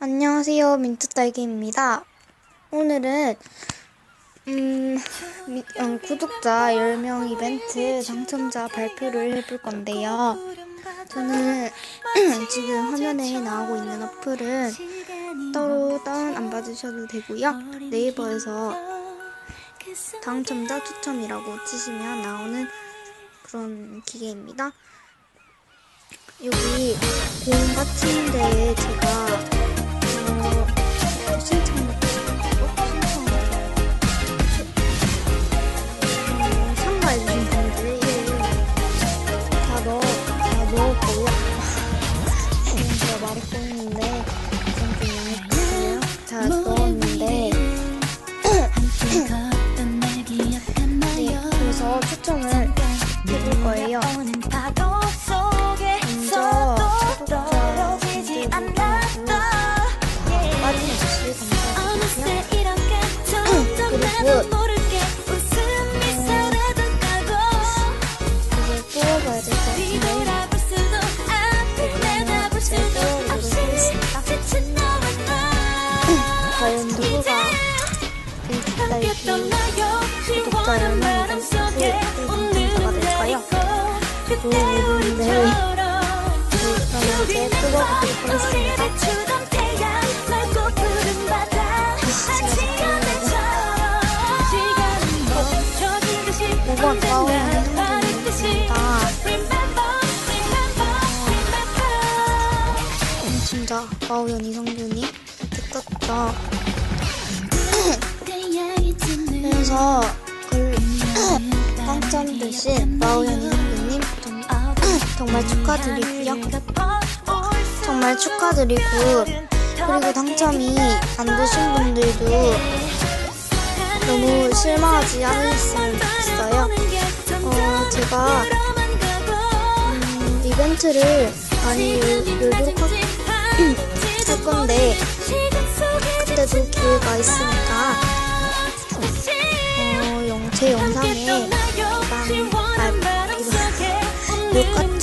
안녕하세요. 민트딸기입니다. 오늘은, 음, 미- 음, 구독자 10명 이벤트 당첨자 발표를 해볼 건데요. 저는 지금 화면에 나오고 있는 어플은 따로 다운 안 받으셔도 되고요. 네이버에서 당첨자 추첨이라고 치시면 나오는 그런 기계입니다. 여기 공받치는 데에 제 제가 인기딸기 구독자 10명 이벤트 당첨자가 될까요? 누군데 그럼 이제 뽑아보도록 하겠습니다. 오번 가오는 행동입니다. 진짜 마우연 이성균이 됐었다. 마우연 이성균님 정- 정말 축하드리고요. 정말 축하드리고 그리고 당첨이 안 되신 분들도 너무 실망하지 않으셨으면 좋겠어요. 어, 제가 음, 이벤트를 많이 열- 열도록 할, 할 건데 그때도 기회가 있으니까 Bukan.